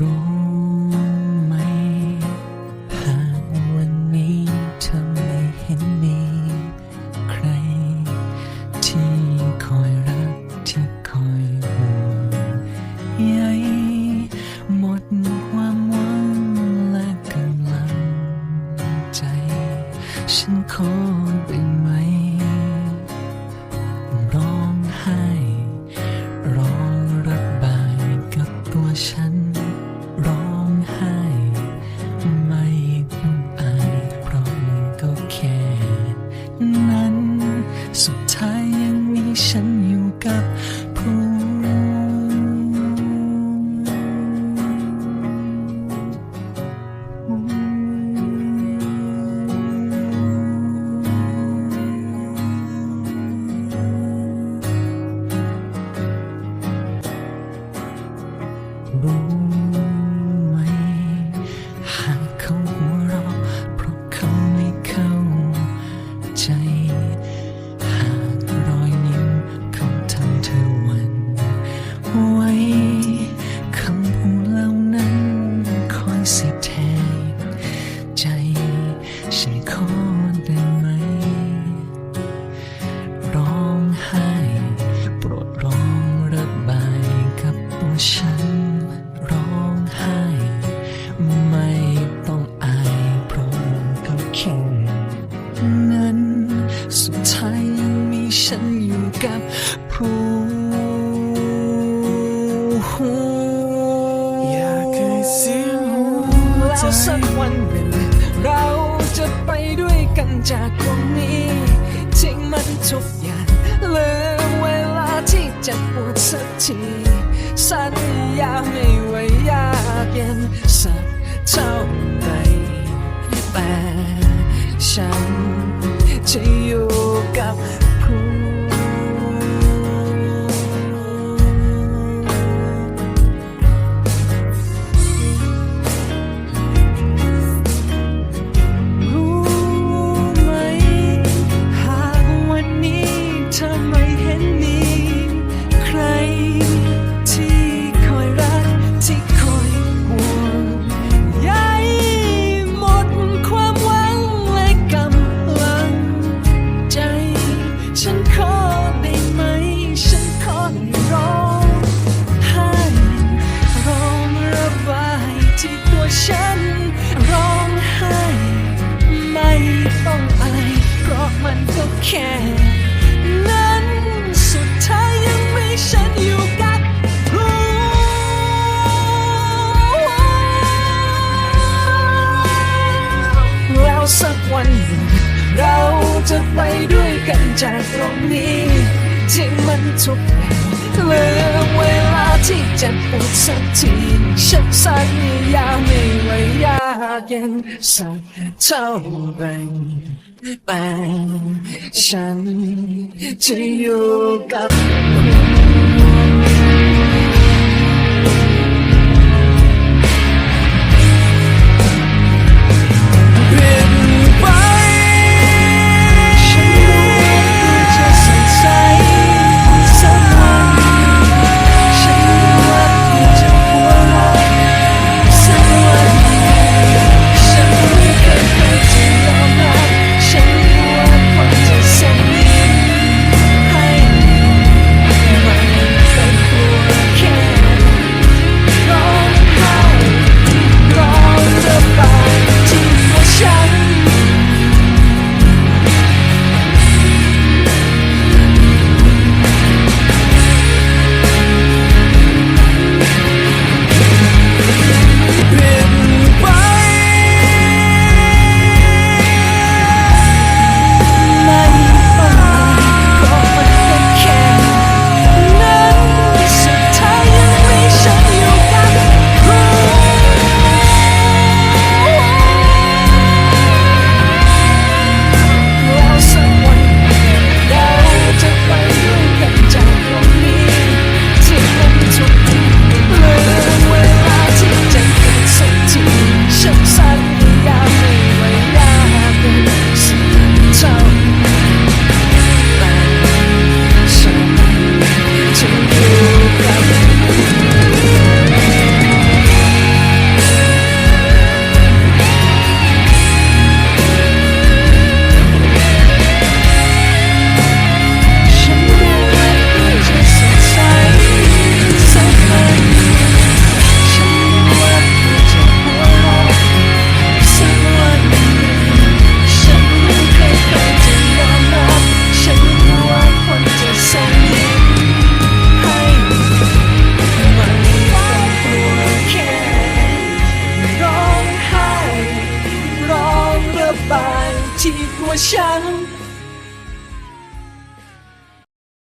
รู้ไหมหากวันนี้เธอไม่เห็นมีใคร ที่คอยรักที่คอยห่วงใยหมดความหวังและกำลังใจ ฉันขอได้ไสุดท้ายยังมีฉันอยู่กับผู้อยากให้เสียงหัวใจแล้วสักวันหนึ่งเราจะไปด้วยกันจากตรงนี้ทิ้งมันทุกอย่างลืมเวลาที่เจะปวดสักทีสัญญาไม่ว่ายากเย็นสักเท่าไหรแต่ฉัน กั ด้วยกันจากตรงนี้ที่มันทุกอย่างเหลือเวลาที่จะปวดสักทีฉันสัญญาไม่ว่ายากเย็นสักเท่าไหรแต่ฉันจะอยู่กับเ我想